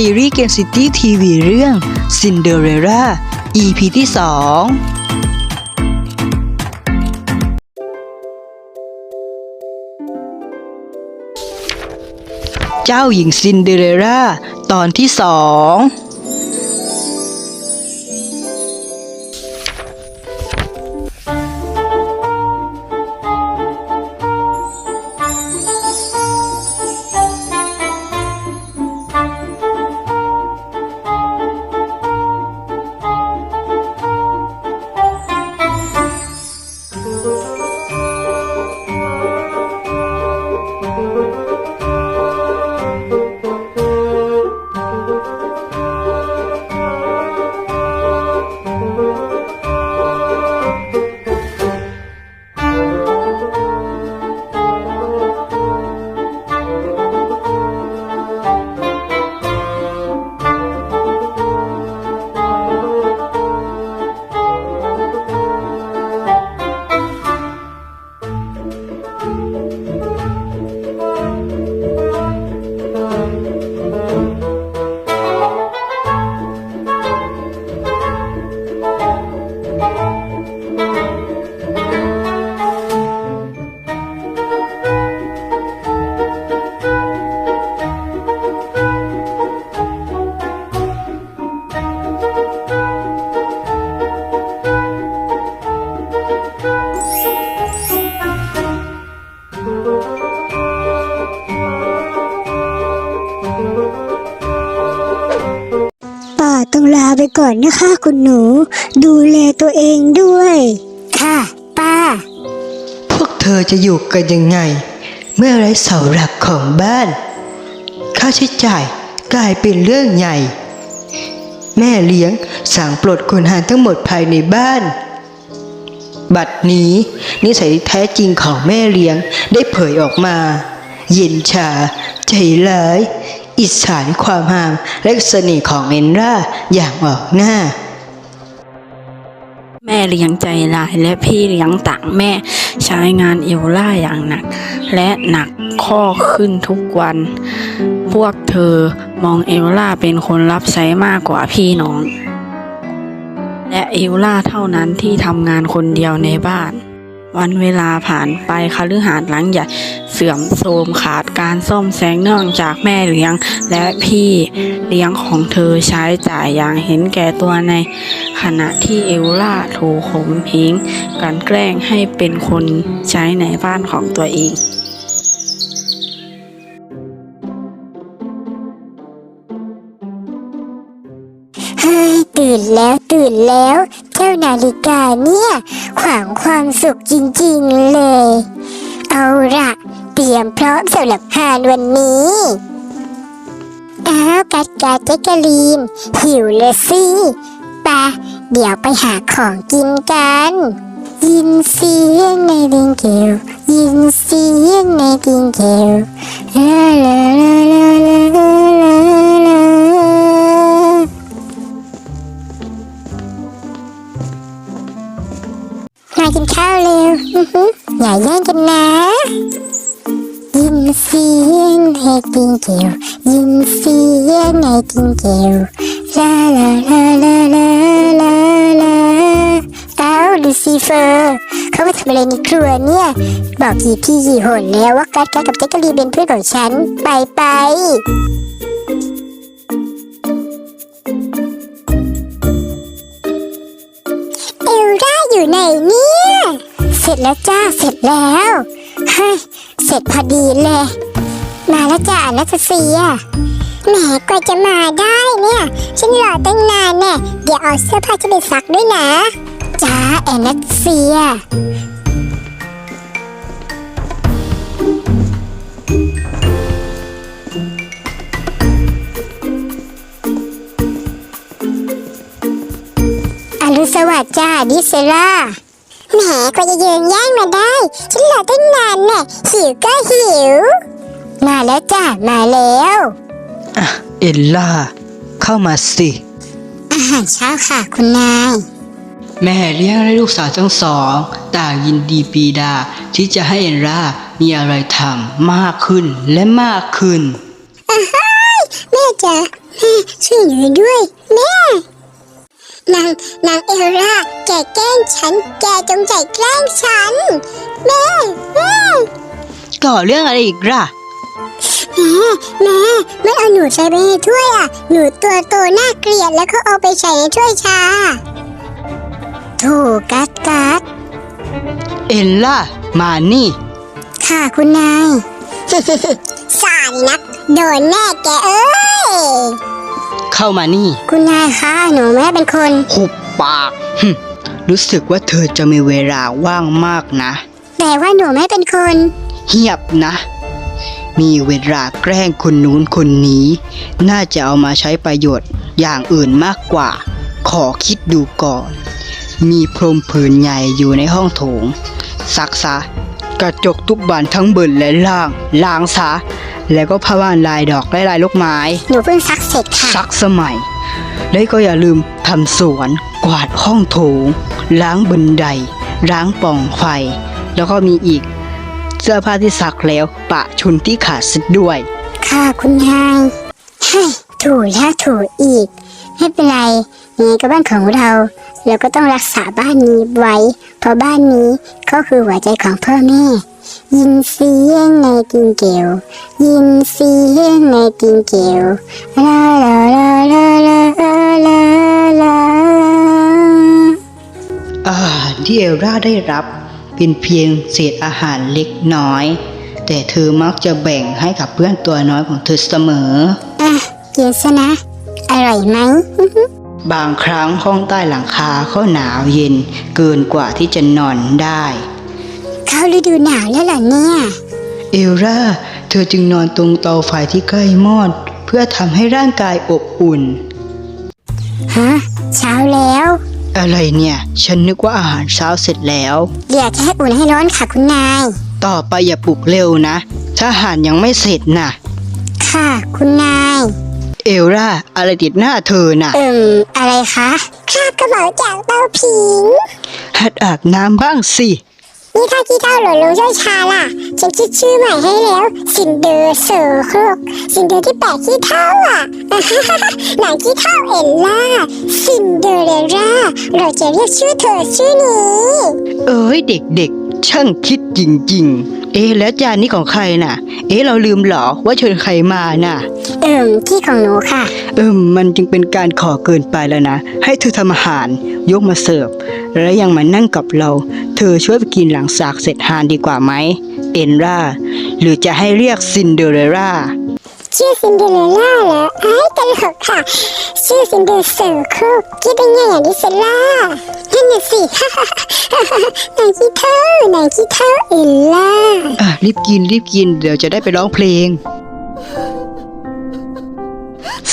ซีรีส์เกมซิตี้ทีวีเรื่องซินเดอเรล่า EP ที่2เจ้าหญิงซินเดอเรลล่าตอนที่สองาไปก่อนนะคะคุณหนู ดูแลตัวเองด้วย ค่ะป้า พวกเธอจะอยู่กันยังไง เมื่อไรเสาหลักของบ้าน ค่าใช้จ่ายกลายเป็นเรื่องใหญ่ แม่เลี้ยงสั่งปลดคนหารทั้งหมดภายในบ้าน บัดนี้ นิสัยที่แท้จริงของแม่เลี้ยงได้เผยออกมา เย็นชา ใจร้าย อิจฉาในความหามและเสน่ห์ของเอนราอย่างออกหน้า แม่เลี้ยงใจร้ายและพี่เลี้ยงต่างแม่ใช้งานเอลล่าอย่างหนัก และหนักข้อขึ้นทุกวัน พวกเธอมองเอลล่าเป็นคนรับใช้มากกว่าพี่น้อง และเอลล่าเท่านั้นที่ทำงานคนเดียวในบ้าน วันเวลาผ่านไปคฤหาสน์หลังใหญ่เสื่อมโทรมขาดการซ่อมแซงเนื่องจากแม่เลี้ยง และพี่เลี้ยงของเธอใช้จ่ายอย่างเห็นแก่ตัวใน ขณะที่เอลล่าถูกข่มเหงกันแกล้งให้เป็นคนใช้ในบ้านของตัวเองเฮ้ยตื่นแล้วตื่นแล้ว เจ้านาฬิกาเนี่ย ขวางความสุขจริงๆเลย เอาละเตรียมพร้อมสำหรับหานวันนี้อ้าวกัดกัดเจ๊กลีน หิวเลยสิปะเดี๋ยวไปหาของกินกัน ยินเสียงในดิงเกลยินเสียงในดิงเกลลาลาลา อย่าแย่งกันนะยินเสียงให้กินเกลียวยินเสียงให้กินเกลียวลาลาลาลาลาลาลาเอาลูซิเฟอร์เขามาทำอะไรในครัวเนี่ย บอกกี่พี่กี่หนแล้วว่ากัดกัดกับเจ๊กกะลีเป็นเพื่อนของฉัน ไปไปเอลล่าอยู่ไหนเนี่ย สร็จแล้วจ้า เสร็จแล้วเฮ้ยเสร็จพอดีเลย มาแล้วจ้านัทเซียแหมกว่าจะมาได้เนี่ย ฉันรอตั้งนานแน่เดี๋ยวเอาเสื้อผ้าจะไปซักด้วยนะ จ้าแอนนัทเซียอรุณสวัสดิ์จ้าดิเซล่า แหมกว่าจะยืนย่างมาได้ ฉันรอตั้งนานแน่หิวก็หิว มาแล้วจ้ามาแล้ว อะเอลล่า เข้ามาสิ อาหารเช้าค่ะคุณนาย แม่เลี้ยงและลูกสาวทั้งสอง ต่างยินดีปีดา ที่จะให้เอลล่ามีอะไรทำมากขึ้นและมากขึ้น แม่จ๋าแม่ช่วยหนูด้วย แม่ นางนางเอลล่าแกแกล้งฉัน แกจงใจแกล้งฉัน แม่แม่ก่อเรื่องอะไรอีกล่ะแม่แม่ไม่เอาหนูใส่ไปในถ้วยอะ หนูตัวโตน่าเกลียดแล้วก็เอาไปใส่ในถ้วยชาโถกัดกัดเอ็นล่ามานี่ ค่ะคุณนาย สายนัก โดนแน่แกเอ้ย เข้ามานี่ คุณนายคะหนูแม่เป็นคน หุบปากหึรู้สึกว่าเธอจะมีเวลาว่างมากนะ แต่ว่าหนูไม่เป็นคน เหียบนะ มีเวลาแกล้งคนนู้นคนนี้ น่าจะเอามาใช้ประโยชน์อย่างอื่นมากกว่า ขอคิดดูก่อน มีพรมผืนใหญ่อยู่ในห้องโถงซักซะ กระจกทุกบานทั้งบนและล่าง ล้างซะ แล้วก็ผ้าม่านลายดอกและลายลูกไม้ หนูเพิ่งซักเสร็จค่ะ ซักสมัย และก็อย่าลืมทำสวน กวาดห้องโถง ล้างบันได ล้างปล่องไฟ แล้วก็มีอีก เสื้อผ้าที่ซักแล้ว ปะชุนที่ขาดเสร็จด้วย ค่ะคุณนายเฮ้ยถูแล้วถูอีก ไม่เป็นไรยังไงก็บ้านของเรา เราก็ต้องรักษาบ้านนี้ไว้ เพราะบ้านนี้ก็คือหัวใจของพ่อแม่ ยินซีเย่งในติงเกลยินซีเย่งในติงเกลลาลาลาลาลาลาลาอาหารที่เอลร่าได้รับเป็นเพียงเศษอาหารเล็กน้อย แต่เธอมักจะแบ่งให้กับเพื่อนตัวน้อยของเธอเสมอ อะกินซะนะ อร่อยไหม บางครั้งห้องใต้หลังคาก็หนาวเย็นเกินกว่าที่จะนอนได้ เข้าฤดูหนาวแล้วเหรอเนี่ย เอลร่าเธอจึงนอนตรงเตาไฟที่ใกล้มอด เพื่อทำให้ร่างกายอบอุ่น ฮะ เช้าแล้ว อะไรเนี่ย ฉันนึกว่าอาหารเช้าเสร็จแล้วเดี๋ยวแค่อุ่นให้ร้อนค่ะคุณนาย ต่อไปอย่าปลุกเร็วนะถ้าอาหารยังไม่เสร็จน่ะ ค่ะ คุณนาย เอลร่าอะไรติดหน้าเธอน่ะ เอิ่ม อะไรคะ ข้ากระเป๋าจากเตาผิง หัดอาบน้ำบ้างสิ นี่ถ้ากีเท่าหล่นลงช่วยชาล่ะ ฉันคิดชื่อใหม่ให้แล้วซินเดอร์เซอครกซินเดอร์ที่แปดขี้เท่าอะ หนังขี้เท่าเอลล่าซินเดอเรลล่า เราจะเรียกชื่อเธอชื่อนี้ เอ้ยเด็กๆ ช่างคิด จริง ๆ เอ๊ะแล้วจานนี้ของใครน่ะ เอ๊ะเราลืมเหรอว่าเชิญใครมาน่ะ เอิ่มที่ของหนูค่ะ เอิมมันจึงเป็นการขอเกินไปแล้วนะ ให้เธอทำอาหาร ยกมาเสิร์ฟแล้วยังมานั่งกับเรา เธอช่วยไปกินหลังสากเสร็จหานดีกว่าไหม เอ็นร่า หรือจะให้เรียกซินเดอเรลล่า ชื่อซินเดอเรลล่าเหรอไอ้ตลกค่ะ ชื่อซินเดอเซอร์ครกคิดได้ไงอย่างดิเซล่านั่นน่ะสินางขี้เท่านางขี้เท่าเอลล่าอะรีบกินรีบกินเดี๋ยวจะได้ไปร้องเพลง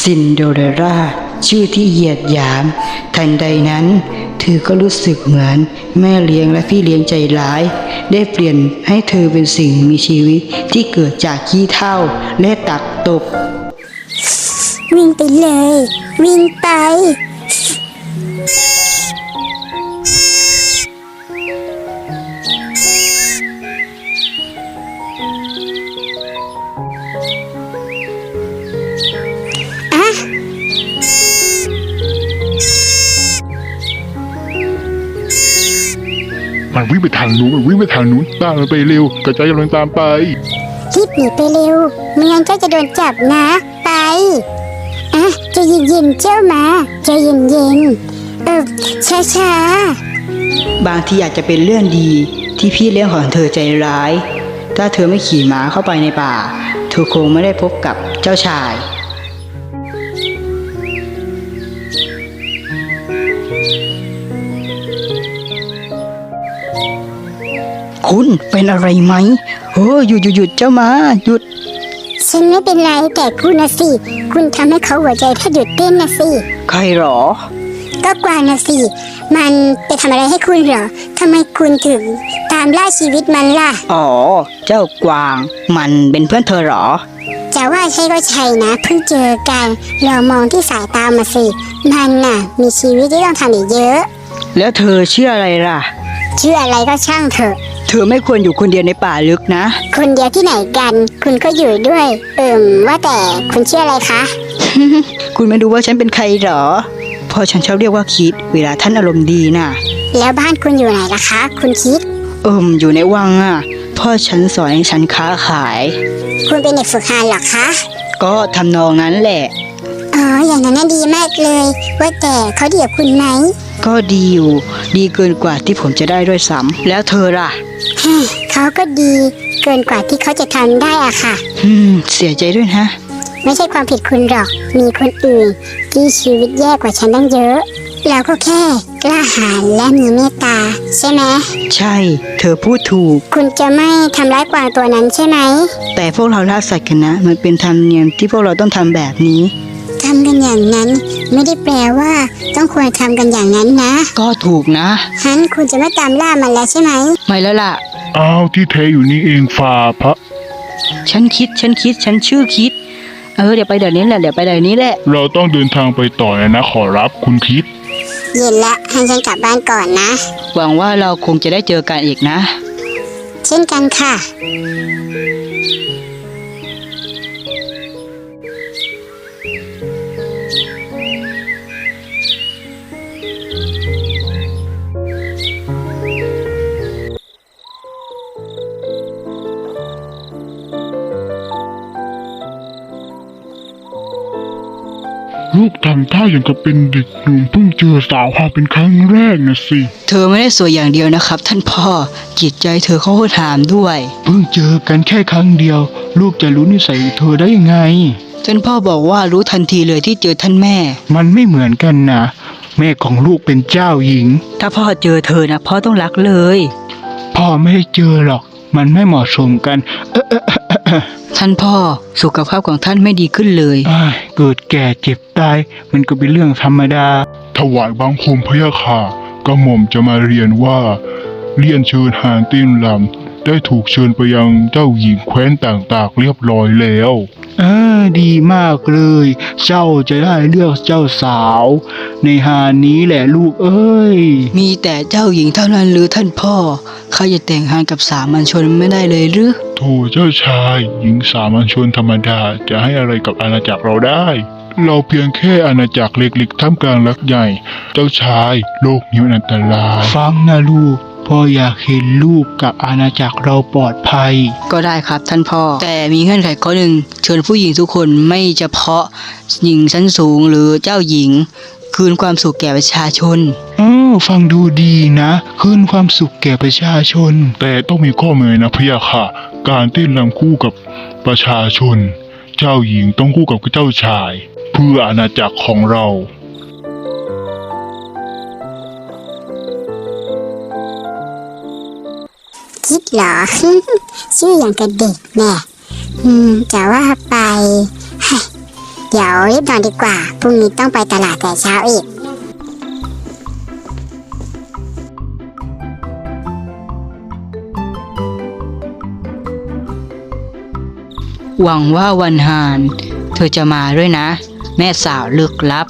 ซินโดอเรลล่าชื่อที่เหยียดหยาม ทันใดนั้น เธอก็รู้สึกเหมือน แม่เลี้ยงและพี่เลี้ยงใจร้าย ได้เปลี่ยนให้เธอเป็นสิ่งมีชีวิตที่เกิดจากขี้เท่าและตัก ตบวิ่งไปเลย วิ่งไป อะ มันวิ่งไปทางนู้นมันวิ่งไปทางนู้นตามมันไปเร็วกระจายกำลังตามไปรีบห นีไปเร็วไม่งั้นเจ้าจะโดนจับนะ ไป อะใจะเย็นๆเจ้ามาใจะเย็นๆเออช้าๆ บางทีอาจจะเป็นเรื่องดีที่พี่เลี้ยงของเธอใจร้าย ถ้าเธอไม่ขี่ม้าเข้าไปในป่า เธอคงไม่ได้พบกับเจ้าชาย คุณเป็นอะไรไหม โอ้หยุดหยุดหยุดเจ้ามาหยุด ฉันไม่เป็นไรแต่คุณนะสิ คุณทำให้เขาหัวใจแทบหยุดเต้นนะสิ ใครหรอ ก็กวางนะสิ มันไปทำอะไรให้คุณเหรอทำไมคุณถึงตามล่าชีวิตมันล่ะ อ๋อ เจ้ากวาง มันเป็นเพื่อนเธอหรอ จะว่าใช่ก็ใช่นะเพิ่งเจอกันลองมองที่สายตามาสิ มันน่ะ มีชีวิตที่ต้องทำอีกเยอะ แล้วเธอเชื่ออะไรล่ะชื่ออะไรก็ช่างเถอะเธอไม่ควรอยู่คนเดียวในป่าลึกนะ คนเดียวที่ไหนกัน คุณก็อยู่ด้วย เอิ่มว่าแต่คุณชื่ออะไรคะ คุณไม่รู้ว่าฉันเป็นใครเหรอพ่อฉันชอบเรียกว่าคิด เวลาท่านอารมณ์ดีน่ะ แล้วบ้านคุณอยู่ไหนล่ะคะ คุณคิด เอิมอยู่ในวังอะ พ่อฉันสอนให้ฉันค้าขาย คุณเป็นเด็กฝึกงานเหรอคะ ก็ทำนองนั้นแหละ อ๋อ อย่างนั้นน่ะดีมากเลย ว่าแต่เขาเดียวคุณไหม ก็ดีอยู่ ดีเกินกว่าที่ผมจะได้ด้วยซ้ำแล้วเธอล่ะเฮ้ยเขาก็ดีเกินกว่าที่เขาจะทำได้อะค่ะ อืม เสียใจด้วยนะ ไม่ใช่ความผิดคุณหรอก มีคนอื่นที่ชีวิตแย่กว่าฉันตั้งเยอะ เราก็แค่กล้าหาญและมีเมตตา ใช่ไหม ใช่ เธอพูดถูก คุณจะไม่ทำร้ายกวางตัวนั้นใช่ไหม แต่พวกเราล่าสัตว์กันนะ มันเป็นธรรมเนียมที่พวกเราต้องทำแบบนี้ ทำกันอย่างนั้น ไม่ได้แปลว่าต้องควรทำกันอย่างนั้นนะก็ถูกนะ ฮันคุณจะไม่ตามล่ามันแล้วใช่ไหม ไม่แล้วล่ะ อ้าวที่แท้อยู่นี่เองฝ่าพระฉันคิดฉันคิดฉันชื่อคิด เออเดี๋ยวไปเดี๋ยวนี้แหละเดี๋ยวไปเดี๋ยวนี้แหละ เราต้องเดินทางไปต่อแล้วนะขอรับคุณคิด เย็นละให้ฉันกลับบ้านก่อนนะ หวังว่าเราคงจะได้เจอกันอีกนะ เช่นกันค่ะ ลูกทำท่าอย่างกับเป็นเด็กหนุ่มเพิ่งเจอสาวความเป็นครั้งแรกนะสิ เธอไม่ได้สวยอย่างเดียวนะครับ ท่านพ่อ จิตใจเธอเขาก็ถามด้วย เพิ่งเจอกันแค่ครั้งเดียว ลูกจะรู้นิสัยเธอได้ยังไง ท่านพ่อบอกว่ารู้ทันทีเลยที่เจอท่านแม่ มันไม่เหมือนกันนะ แม่ของลูกเป็นเจ้าหญิง ถ้าพ่อเจอเธอนะพ่อต้องรักเลย พ่อไม่ได้เจอหรอก มันไม่เหมาะสมกัน เอะเอะเอะเอะท่านพ่อสุขภาพของท่านไม่ดีขึ้นเลย อ้ายเกิดแก่เจ็บ ตายมันก็เป็นเรื่องธรรมดา ถวายบังคมพระยาค่ะกระหม่อมจะมาเรียนว่าเรียนเชิญหานติ้นลำได้ถูกเชิญไปยังเจ้าหญิงแคว้นต่างๆเรียบร้อยแล้วเออดีมากเลย เจ้าจะได้เลือกเจ้าสาว ในหานนี้แหละลูกเอ้ย มีแต่เจ้าหญิงเท่านั้นหรือท่านพ่อเขาจะแต่งงานกับสามัญชนไม่ได้เลยหรือโถเจ้าชาย หญิงสามัญชนธรรมดาจะให้อะไรกับอาณาจักรเราได้ เราเพียงแค่อาณาจักรเล็กๆท่ามกลางรักใหญ่ เจ้าชายโลกนี้มันอันตราย ฟังนะลูก พ่ออยากเห็นลูกกับอาณาจักรเราปลอดภัย ก็ได้ครับท่านพ่อ แต่มีเงื่อนไขข้อหนึ่งเชิญผู้หญิงทุกคนไม่เฉพาะหญิงชั้นสูงหรือเจ้าหญิง คืนความสุขแก่ประชาชนเออฟังดูดีนะ คืนความสุขแก่ประชาชน แต่ต้องมีข้อแม้นะพะยะค่ะ การเต้นรำคู่กับประชาชน เจ้าหญิงต้องคู่กับเจ้าชาย เพื่ออาณาจักรของเราคิดเหรอ ชื่ออย่างกับเด็กแน่อืมจะว่าไปเฮ้ยเดี๋ยวรีบนอนดีกว่า พรุ่งนี้ต้องไปตลาดแต่เช้าอีก หวังว่าวันหาน เธอจะมาด้วยนะ แม่สาวลึกลับ